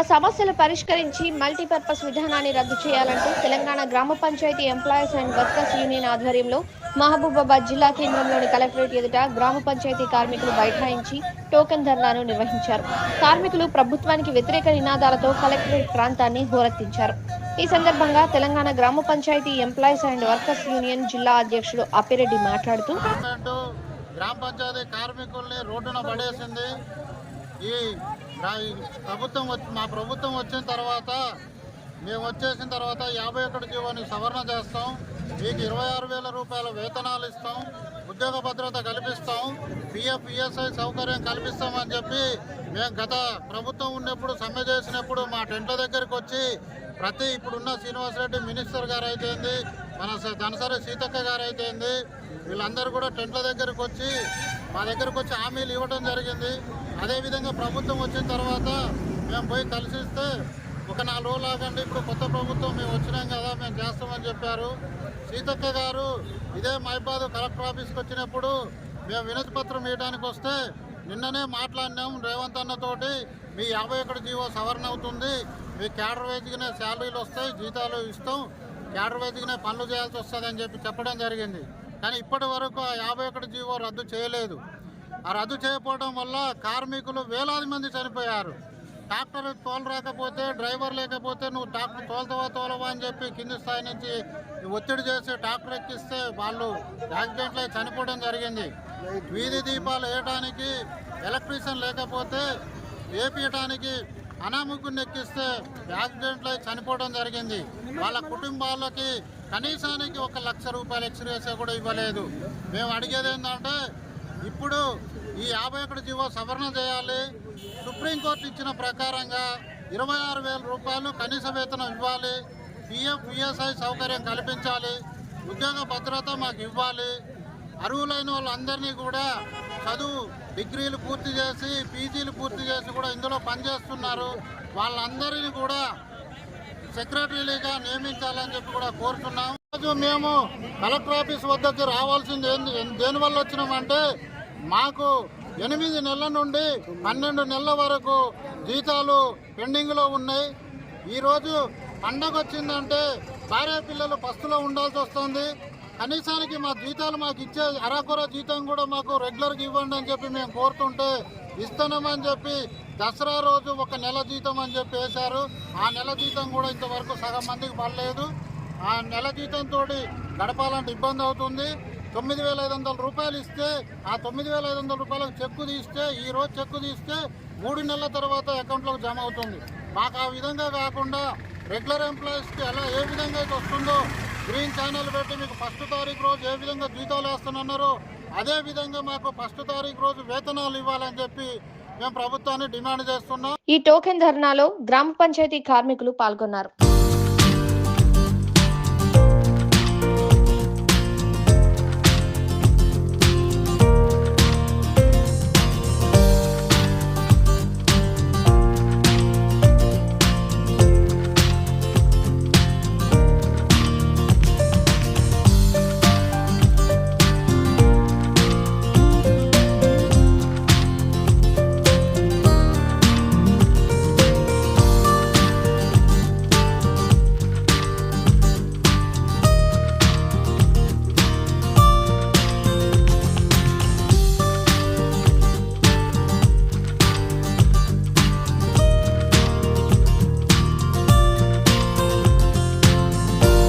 తమ సమస్యలు పరిష్కరించి మల్టీపర్పస్ విధానాన్ని రద్దు చేయాలంటూ Telangana Grama Panchayat employees and workers union ఆధ్వర్యంలో మహబూబాబాద్ జిల్లా కేంద్రంలోని కలెక్టరేట్ ఎదుట గ్రామ పంచాయతీ కార్మికులు బైఠాయించి టోకెన్ ధర్నాను నిర్వహించారు. కార్మికులు ప్రభుత్వానికి వ్యతిరేక నినాదాలతో కలెక్టరేట్ ప్రాంతాన్ని హోరెత్తించారు. ఈ సందర్భంగా Telangana Grama Panchayat employees and workers union జిల్లా అధ్యక్షుడు అప్పిరెడ్డి మాట్లాడుతూ గ్రామ పంచాయతీ కార్మికుల్ని రోడ్డున పడేసింది ఈ ప్రభుత్వం వచ్చి మా ప్రభుత్వం వచ్చిన తర్వాత మేము వచ్చేసిన తర్వాత యాభై ఒకటి జీవోని సవరణ చేస్తాం. మీకు ఇరవై ఆరు వేల రూపాయల వేతనాలు ఇస్తాం. ఉద్యోగ భద్రత కల్పిస్తాం. పిఎఫ్ పిఎస్ఐ సౌకర్యం కల్పిస్తామని చెప్పి మేము గత ప్రభుత్వం ఉన్నప్పుడు సమ్మె చేసినప్పుడు మా టెంట్ల దగ్గరికి వచ్చి ప్రతి ఇప్పుడున్న శ్రీనివాసరెడ్డి మినిస్టర్ గారు అయితేంది మన స- ధనసరి సీతక్క గారు అయితేంది వీళ్ళందరూ కూడా టెంట్ల దగ్గరకు వచ్చి మా దగ్గరకు వచ్చి హామీలు ఇవ్వడం జరిగింది. అదేవిధంగా ప్రభుత్వం వచ్చిన తర్వాత మేము పోయి కలిసిస్తే ఒక నాలుగు రోజులు ఆగండి ఇప్పుడు కొత్త ప్రభుత్వం మేము వచ్చినాం కదా మేము చేస్తామని చెప్పారు. సీతక్క గారు ఇదే మైబాద్ కలెక్టర్ ఆఫీస్కి వచ్చినప్పుడు మేము వినతి పత్రం ఇవ్వడానికి వస్తే నిన్ననే మాట్లాడినాం రేవంత్ అన్నతోటి మీ యాభై ఒకటి జీవో సవరణ అవుతుంది మీ క్యాడర్ వేదికనే శాలరీలు వస్తాయి జీతాలు ఇస్తాం క్యాడర్ వేదికనే పనులు చేయాల్సి వస్తుందని చెప్పి చెప్పడం జరిగింది. కానీ ఇప్పటి వరకు ఆ యాభై ఒకటి జీవో రద్దు చేయలేదు. ఆ రద్దు చేయకపోవడం వల్ల కార్మికులు వేలాది మంది చనిపోయారు. ట్రాక్టర్ తోలు రాకపోతే డ్రైవర్ లేకపోతే నువ్వు ట్రాక్టర్ తోలుతావా తోలవా అని చెప్పి కింది స్థాయి నుంచి ఒత్తిడి చేసి ట్రాక్టర్ ఎక్కిస్తే వాళ్ళు యాక్సిడెంట్లో చనిపోవడం జరిగింది. వీధి దీపాలు వేయడానికి ఎలక్ట్రీషియన్ లేకపోతే వేపించడానికి అనామకుని ఎక్కిస్తే యాక్సిడెంట్లో చనిపోవడం జరిగింది. వాళ్ళ కుటుంబాలకి కనీసానికి ఒక లక్ష రూపాయలు ఎక్స్రేస్ కూడా ఇవ్వలేదు. మేము అడిగేది ఏంటంటే ఇప్పుడు ఈ యాభై ఒకటి జీవో సవరణ చేయాలి. సుప్రీంకోర్టు ఇచ్చిన ప్రకారంగా ఇరవై ఆరు వేల రూపాయలు కనీస వేతనం ఇవ్వాలి. పిఎఫ్ పిఎస్ఐ సౌకర్యం కల్పించాలి. ఉద్యోగ భద్రత మాకు ఇవ్వాలి. అర్హులైన వాళ్ళందరినీ కూడా చదువు డిగ్రీలు పూర్తి చేసి పీజీలు పూర్తి చేసి కూడా ఇందులో పనిచేస్తున్నారు. వాళ్ళందరినీ కూడా సెక్రటరీలుగా నియమించాలని చెప్పి కూడా కోరుతున్నాం. రోజు మేము కలెక్టర్ ఆఫీస్ వద్దకు రావాల్సింది దేనివల్ల వచ్చినామంటే మాకు ఎనిమిది నెలల నుండి పన్నెండు నెలల వరకు జీతాలు పెండింగ్లో ఉన్నాయి. ఈరోజు పండగ వచ్చిందంటే భార్య పిల్లలు పస్తులో ఉండాల్సి వస్తుంది. కనీసానికి మా జీతాలు మాకు ఇచ్చే అరాకొర జీతం కూడా మాకు రెగ్యులర్గా ఇవ్వండి అని చెప్పి మేము కోరుతుంటే ఇస్తున్నామని చెప్పి దసరా రోజు ఒక నెల జీతం అని చెప్పి వేశారు. ఆ నెల జీతం కూడా ఇంతవరకు సగం మందికి పడలేదు. ఆ నెల జీతంతో గడపాలంటే ఇబ్బంది అవుతుంది. తొమ్మిది వేల ఐదు వందల రూపాయలు ఇస్తే ఆ తొమ్మిది వేల ఐదు వందల రూపాయలకు చెక్కు తీస్తే ఈ రోజు చెక్కు తీస్తే మూడు నెలల తర్వాత అకౌంట్లోకి జమ అవుతుంది. మాకు ఆ విధంగా కాకుండా రెగ్యులర్ ఎంప్లాయీస్కి ఎలా ఏ విధంగా అయితే వస్తుందో గ్రీన్ ఛానల్ పెట్టి మీకు ఫస్ట్ తారీఖు రోజు ఏ విధంగా జీతాలు వేస్తున్నారో అదే విధంగా మాకు ఫస్ట్ తారీఖు రోజు వేతనాలు ఇవ్వాలని చెప్పి మేము ప్రభుత్వాన్ని డిమాండ్ చేస్తున్నాం. ఈ టోకెన్ ధర్నాలో గ్రామ పంచాయతీ కార్మికులు పాల్గొన్నారు.